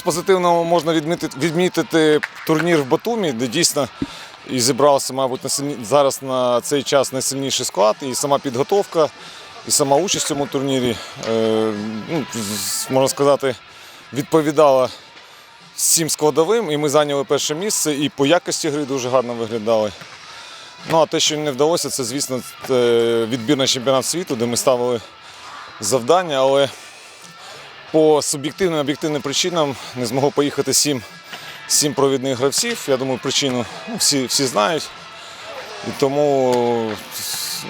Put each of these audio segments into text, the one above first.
З позитивного можна відмітити, відмітити турнір в Батумі, де дійсно і зібрався, мабуть, зараз на цей час найсильніший склад, і сама підготовка, і сама участь в цьому турнірі, е, ну, можна сказати, відповідала всім складовим, і ми зайняли перше місце, і по якості гри дуже гарно виглядали. Ну а те, що не вдалося, це, звісно, е, відбір на чемпіонат світу, де ми ставили завдання, але по суб'єктивним об'єктивним причинам не змогло поїхати сім, сім провідних гравців. Я думаю, причину ну, всі, всі знають. І тому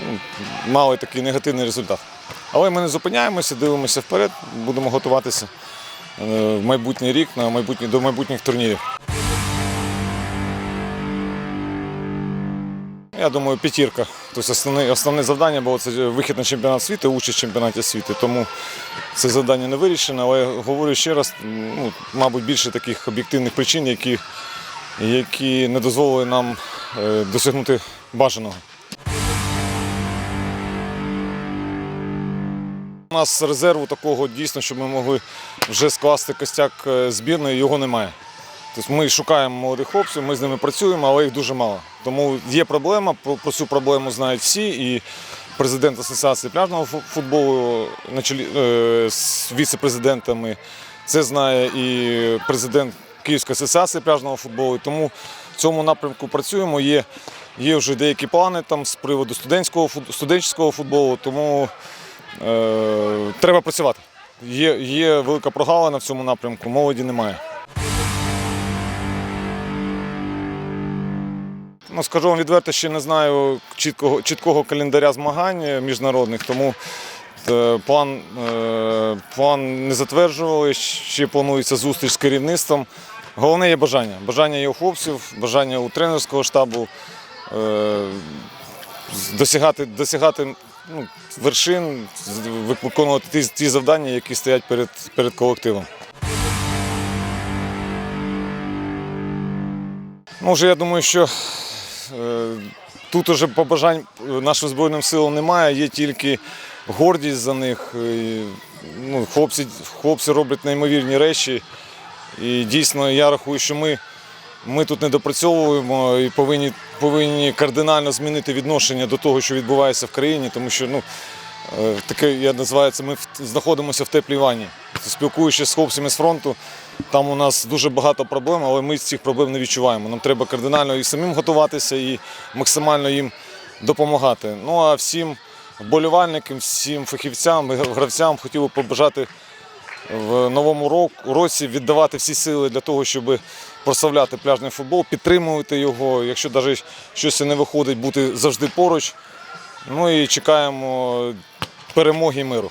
ну, мали такий негативний результат. Але ми не зупиняємося, дивимося вперед, будемо готуватися е, в майбутній рік на майбутні, до майбутніх турнірів. Я думаю, п'ятірка. Тобто основне, основне завдання було це вихід на чемпіонат світу, участь в чемпіонаті світу. Тому це завдання не вирішено, але говорю ще раз, ну, мабуть, більше таких об'єктивних причин, які, які не дозволили нам е, досягнути бажаного. У нас резерву такого дійсно, щоб ми могли вже скласти костяк е, збірної, його немає. Тобто ми шукаємо молодих хлопців, ми з ними працюємо, але їх дуже мало. Тому є проблема, про, цю проблему знають всі. І президент Асоціації пляжного футболу е, з віце-президентами це знає і президент Київської асоціації пляжного футболу. Тому в цьому напрямку працюємо. Є, є вже деякі плани там з приводу студентського, студентського футболу, тому е, треба працювати. Є, є велика прогалина в цьому напрямку, молоді немає. Ну, скажу вам відверто, ще не знаю чіткого, чіткого календаря змагань міжнародних, тому е, план, е, план не затверджували, ще планується зустріч з керівництвом. Головне є бажання. Бажання є у хлопців, бажання у тренерського штабу е, досягати, досягати ну, вершин, виконувати ті, ті завдання, які стоять перед, перед колективом. Ну, вже я думаю, що тут уже побажань е, нашим Збройним силам немає, є тільки гордість за них. Ну, хлопці, хлопці роблять неймовірні речі. І дійсно я рахую, що ми, ми тут не допрацьовуємо і повинні, повинні кардинально змінити відношення до того, що відбувається в країні, тому що ну, е, таке я називаю це, ми знаходимося в теплій ванні. Спілкуючись з хлопцями з фронту, там у нас дуже багато проблем, але ми цих проблем не відчуваємо. Нам треба кардинально і самим готуватися, і максимально їм допомагати. Ну а всім вболівальникам, всім фахівцям гравцям хотів би побажати в новому році віддавати всі сили для того, щоб прославляти пляжний футбол, підтримувати його. Якщо навіть щось не виходить, бути завжди поруч. Ну і чекаємо перемоги миру.